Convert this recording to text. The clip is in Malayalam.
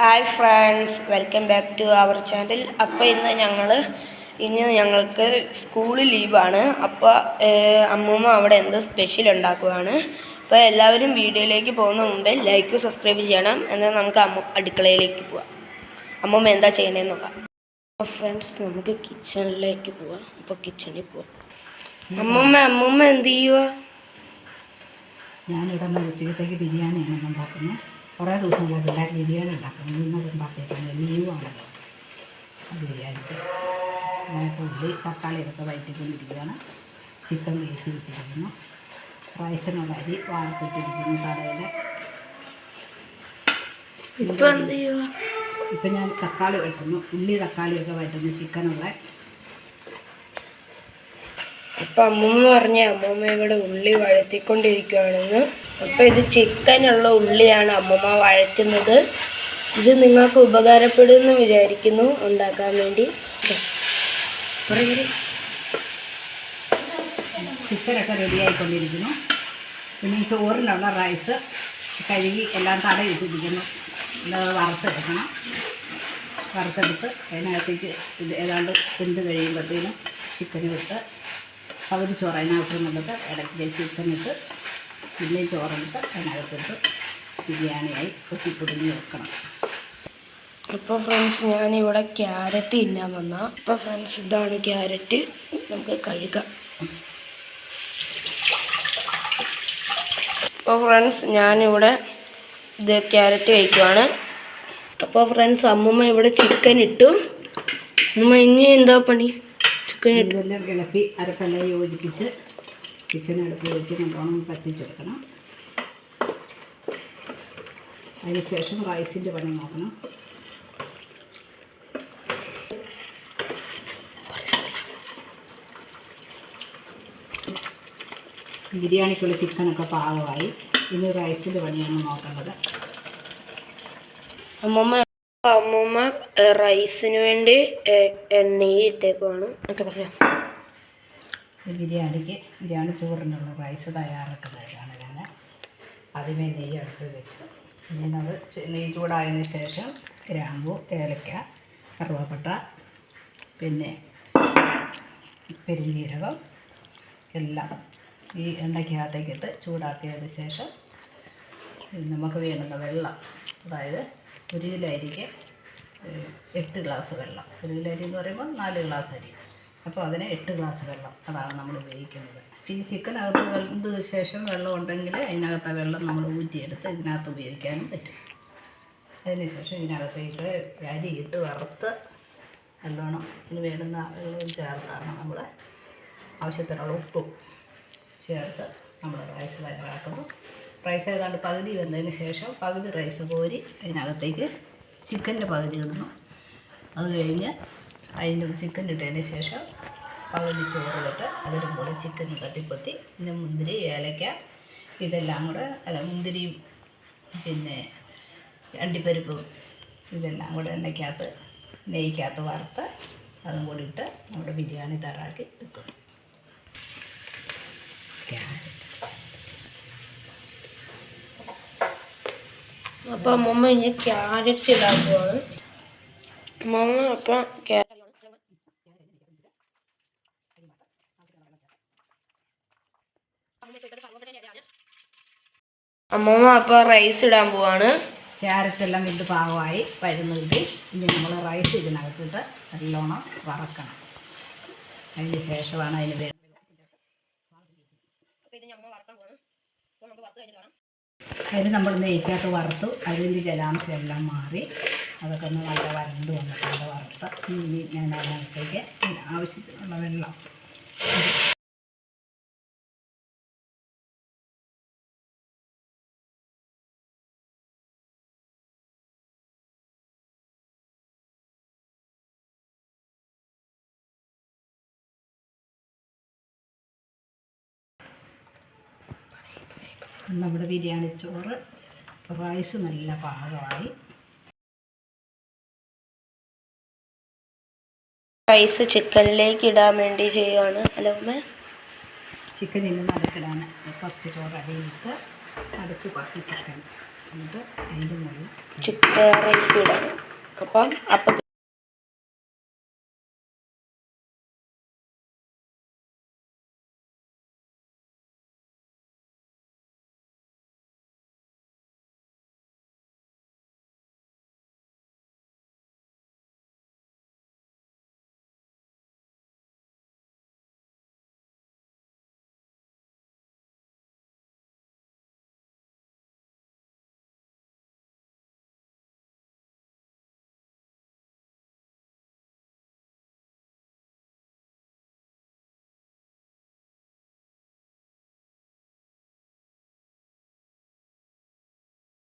Hi friends welcome back to our channel. അപ്പോൾ ഇന്ന് ഞങ്ങൾ ഇന്ന് ഞങ്ങൾക്ക് സ്കൂളിൽ ലീവാണ്. അപ്പോൾ അമ്മൂമ്മ അവിടെ എന്തോ സ്പെഷ്യൽ ഉണ്ടാക്കുവാണ്. അപ്പോൾ എല്ലാവരും വീഡിയോയിലേക്ക് പോകുന്ന മുമ്പേ ലൈക്ക് സബ്സ്ക്രൈബ് ചെയ്യണം. എന്നാൽ നമുക്ക് അമ്മ അടുക്കളയിലേക്ക് പോവാം. അമ്മൂമ്മ എന്താ ചെയ്യണേന്ന് നോക്കാം. അപ്പോൾ ഫ്രണ്ട്സ് നമുക്ക് കിച്ചണിലേക്ക് പോവാം. അപ്പോൾ കിച്ചണിൽ പോവാം. അമ്മൂമ്മ അമ്മൂമ്മ എന്ത് ചെയ്യുക ഞാനിവിടെ നിന്ന് ഉച്ചക്കത്തേക്ക് ബിരിയാണിയാണ് ഉണ്ടാക്കുന്നത്. കുറേ ദിവസങ്ങളായി പിള്ളേർ ബിരിയാണി ഉണ്ടാക്കുന്നത് ഇന്നത് ഉണ്ടാക്കിയിട്ടുണ്ട് ലീവാണല്ലോ അത് വിചാരിച്ച് ഞാനിപ്പോൾ ഉള്ളി തക്കാളിയൊക്കെ വയറ്റിക്കൊണ്ടിരിക്കുകയാണ്. ചിക്കൻ വേവിച്ച് വെച്ചിരിക്കുന്നു. റൈസിനുള്ള അരി വാർത്തിട്ടിരിക്കുന്നു കടയിൽ ഇപ്പം ഞാൻ തക്കാളി വെട്ടുന്നു ഉള്ളി തക്കാളിയൊക്കെ വയറ്റുന്നു. ചിക്കനുള്ള അപ്പൊ അമ്മൂമ്മ പറഞ്ഞ അമ്മൂമ്മ ഇവിടെ ഉള്ളി വഴത്തിക്കൊണ്ടിരിക്കുകയാണെന്ന് അപ്പൊ ഇത് ചിക്കനുള്ള ഉള്ളിയാണ് അമ്മമ്മ വഴറ്റുന്നത്. ഇത് നിങ്ങൾക്ക് ഉപകാരപ്പെടുമെന്ന് വിചാരിക്കുന്നു. ഉണ്ടാക്കാൻ വേണ്ടി. ചിക്കനൊക്കെ റെഡിയായിക്കൊണ്ടിരിക്കുന്നു പിന്നെ ചോറിനുള്ള റൈസ് കഴുകി എല്ലാം തടയിട്ടിരിക്കുന്നു വറുത്തെടുക്കണം. വറുത്തെടുത്ത് അതിനകത്തേക്ക് ഇത് ഏതാണ്ട് കുണ്ട് കഴിയുമ്പോഴത്തേനും ചിക്കൻ ഇട്ട് പകുതി ചോറ് അതിനകത്തുനിന്നുള്ളത് ഇടയ്ക്ക് ചിക്കനിട്ട് പിന്നെ ചോറെടുത്ത് അതിനകത്തിട്ട് ബിരിയാണിയായി കൊത്തിപ്പൊടിഞ്ഞ് വെക്കണം. ഇപ്പൊ ഫ്രണ്ട്സ് ഞാനിവിടെ ക്യാരറ്റ് ഇല്ലാൻ വന്ന. ഇപ്പൊ ഫ്രണ്ട്സ് ഇതാണ് ക്യാരറ്റ്. നമുക്ക് കഴുകാം. അപ്പോൾ ഫ്രണ്ട്സ് ഞാനിവിടെ ഇത് ക്യാരറ്റ് കഴിക്കുവാണ്. അപ്പോൾ ഫ്രണ്ട്സ് അമ്മമ്മ ഇവിടെ ചിക്കൻ ഇട്ടു. അമ്മ ഇനി എന്താ പണി? ചിക്കൻ ഇതെല്ലാം ഇളക്കി അരക്കെല്ലാം യോജിപ്പിച്ച് ചിക്കൻ അടുപ്പ് വെച്ച് നല്ലോണം പറ്റിച്ചെടുക്കണം. അതിന് ശേഷം റൈസിന്റെ പണി നോക്കണം. ബിരിയാണിക്കുള്ള ചിക്കനൊക്കെ പാകമായി. ഇനി റൈസിന്റെ പണിയാണ് നോക്കേണ്ടത്. അമ്മൂമ്മ അമ്മൂമ്മ റൈസിന് വേണ്ടി എണ്ണയും ഇട്ടേക്കുവാണ്. എന്നൊക്കെ പറയാം. ഈ ബിരിയാണിക്ക് ബിരിയാണി ചോറിനുള്ള റൈസ് തയ്യാറാക്കുന്നതാണ് ഞാൻ. ആദ്യമേ നെയ്യ് അടുത്ത് വെച്ചു. ഞാനത് അത് നെയ്യ് ചൂടായതിന് ശേഷം ഗ്രാമ്പു ഏലക്ക കറുവാപ്പട്ട പിന്നെ പെരിഞ്ജീരകം എല്ലാം ഈ എണ്ണയ്ക്കകത്തേക്കിട്ട് ചൂടാക്കിയതിന് ശേഷം നമുക്ക് വേണ്ടുന്ന വെള്ളം അതായത് ഒരു കിലോ അരിക്ക് എട്ട് ഗ്ലാസ് വെള്ളം. ഒരു കിലോ അരി എന്ന് പറയുമ്പോൾ നാല് ഗ്ലാസ് അരി. അപ്പോൾ അതിന് എട്ട് ഗ്ലാസ് വെള്ളം അതാണ് നമ്മൾ ഉപയോഗിക്കുന്നത്. പിന്നെ ചിക്കനകത്ത് വെന്ത് ശേഷം വെള്ളം ഉണ്ടെങ്കിൽ അതിനകത്ത് ആ വെള്ളം നമ്മൾ ഊറ്റിയെടുത്ത് ഇതിനകത്ത് ഉപയോഗിക്കാനും പറ്റും. അതിന് ശേഷം ഇതിനകത്തേക്ക് അരി ഇട്ട് വറുത്ത് നല്ലോണം ഇതിന് വേണ്ടുന്ന ചേർത്താണ് നമ്മൾ ആവശ്യത്തിനുള്ള ഉപ്പും ചേർത്ത് നമ്മൾ റൈസ് തയ്യാറാക്കുന്നു. റൈസ് ഏതാണ്ട് പകുതി വന്നതിന് ശേഷം പകുതി റൈസ് കോരി അതിനകത്തേക്ക് ചിക്കന്റെ പകുതി ഇടുന്നു. അത് കഴിഞ്ഞ് അതിന്റെ ചിക്കൻ ഇട്ടതിന് ശേഷം പകുതി ചോറിലിട്ട് അതിന്റെ കൂടെ ചിക്കൻ തട്ടിപ്പൊത്തി പിന്നെ മുന്തിരി ഏലക്ക ഇതെല്ലാം കൂടെ അല്ല മുന്തിരിയും പിന്നെ അണ്ടിപ്പരിപ്പും ഇതെല്ലാം കൂടെ എണ്ണയ്ക്കകത്ത് നെയ്ക്കകത്ത് വറുത്ത് അതും കൂടി ഇട്ട് നമ്മുടെ ബിരിയാണി തയ്യാറാക്കി വെക്കും ക്യാരറ്റ് അപ്പൊ അമ്മമ്മ ഇനി ക്യാരറ്റ് ഇടാക്കുവാണ് അമ്മമ്മ അപ്പൊ അമ്മൂമ്മ അപ്പൊ റൈസ് ഇടാൻ പോവാണ്. ക്യാരറ്റ് എല്ലാം വലിയ പാകമായി പഴുന്ന് ഇനി നമ്മൾ റൈസ് ഇതിനകത്തിട്ട് നല്ലോണം വറക്കണം. അതിന് ശേഷമാണ് അതിന് വേണ്ടത്. അതിന് നമ്മൾ നെയ്ക്കകത്ത് വറുത്തു അതിന്റെ ജലാംശം എല്ലാം മാറി അതൊക്കെ ഒന്ന് നല്ല വരണ്ട് വന്നിട്ടുണ്ട് വറുത്ത്. ഞാൻ അതിനകത്തേക്ക് ആവശ്യത്തിനുള്ള വെള്ളം. നമ്മുടെ ബിരിയാണി ചോറ്. റൈസ് നല്ല പാകമായി. റൈസ് ചിക്കനിലേക്ക് ഇടാൻ വേണ്ടി ചെയ്യുവാണ്. ഹലോ ചിക്കൻ ഇന്ന് നടുക്കിടാൻ കുറച്ച് ചോറ് അടിയിട്ട് നടുക്ക് കുറച്ച് ചിക്കൻ. എന്നിട്ട് അതിന്റെ മുകളിൽ ചിക്കൻ റൈസ് ഇടാം. അപ്പം അപ്പം